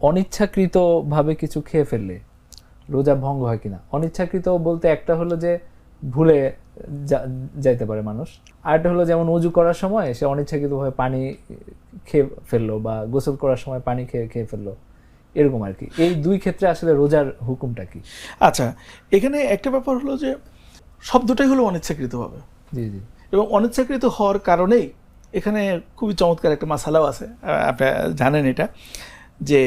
অনিচ্ছাকৃত ভাবে কিছু খেয়ে ফেললে রোজা ভঙ্গ হয় কিনা? অনিচ্ছাকৃত বলতে একটা হলো যে ভুলে যাইতে পারে মানুষ। আরেকটা হলো যেমন উজু করার সময় সে অনিচ্ছাকৃতভাবে পানি খেয়ে ফেলল বা গোসল করার সময় পানি খেয়ে খেয়ে ফেলল। এরকম আর কি এই দুই ক্ষেত্রে আসলে রোজার হুকুমটা কি? আচ্ছা এখানে একটা ব্যাপার হলো যে শব্দটাই হলো অনিচ্ছাকৃতভাবে। জি জি। এবং অনিচ্ছাকৃত হওয়ার কারণেই এখানে খুবই চমৎকার একটা মাসালাও আছে। আহ, আপনারা জানেন এটা। যে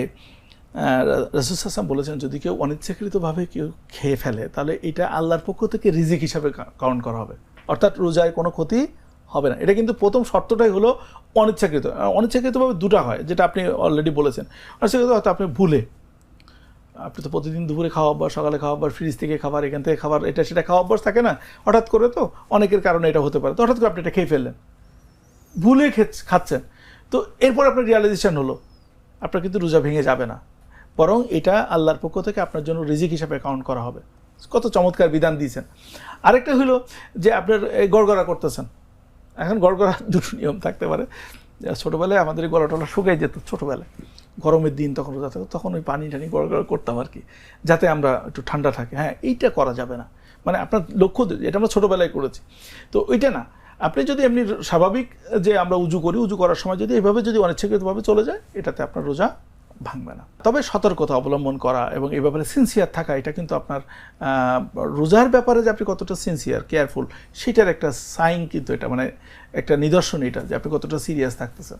রসুল হাসান বলেছেন, যদি কেউ অনিচ্ছাকৃতভাবে কেউ খেয়ে ফেলে, তাহলে এটা আল্লাহর পক্ষ থেকে রিজিক হিসাবে কাউন্ট করা হবে। অর্থাৎ রোজায় কোনো ক্ষতি হবে না। এটা কিন্তু প্রথম শর্তটাই হলো অনিচ্ছাকৃত। অনিচ্ছাকৃতভাবে দুটা হয়, যেটা আপনি অলরেডি বলেছেন। অনিচ্ছাকৃত হয়তো আপনি ভুলে, আপনি তো প্রতিদিন দুপুরে খাওয়া অভ্যাস, সকালে খাওয়া অভ্যাস ফ্রিজ থেকে খাবার, এখান থেকে খাবার, এটা সেটা খাওয়া অভ্যাস থাকে না? হঠাৎ করে তো অনেকের কারণে এটা হতে পারে। তো হঠাৎ করে আপনি এটা খেয়ে ফেললেন, ভুলে খাচ্ছেন। তো এরপর আপনার রিয়ালাইজেশন হলো আপনার কিন্তু রোজা ভেঙে যাবে না। বরং এটা আল্লাহর পক্ষ থেকে আপনার জন্য রিজিক হিসাবে কাউন্ট করা হবে। কত চমৎকার বিধান দিয়েছেন। আরেকটা হলো যে আপনার এই গড়গড়া করতেছেন। এখন গড়গড়া দুটো নিয়ম থাকতে পারে। ছোটোবেলায় আমাদের গলা টলা শুকাই যেত ছোটোবেলায়। গরমের দিন তখন রোজা থাকতো, তখন ওই পানি টানি গড়গড়া করতাম আর কি। যাতে আমরা একটু ঠান্ডা থাকে। হ্যাঁ এইটা করা যাবে না। মানে আপনার লক্ষ্য এটা আমরা ছোটোবেলায় করেছি। তো ওইটা না। আপনি যদি এমনি স্বাভাবিক যে আমরা উজু করি, উজু করার সময় যদি এভাবে যদি অনিচ্ছাকৃতভাবে চলে যায়, এটাতে আপনার রোজা ভাঙবে না। তবে সতর্কতা অবলম্বন করা এবং এ ব্যাপারে সিনসিয়ার থাকা, এটা কিন্তু আপনার রোজার ব্যাপারে যে আপনি কতটা সিনসিয়ার কেয়ারফুল সেটার একটা সাইন কিন্তু এটা মানে একটা নিদর্শন এটা যে আপনি কতটা সিরিয়াস থাকতেছেন।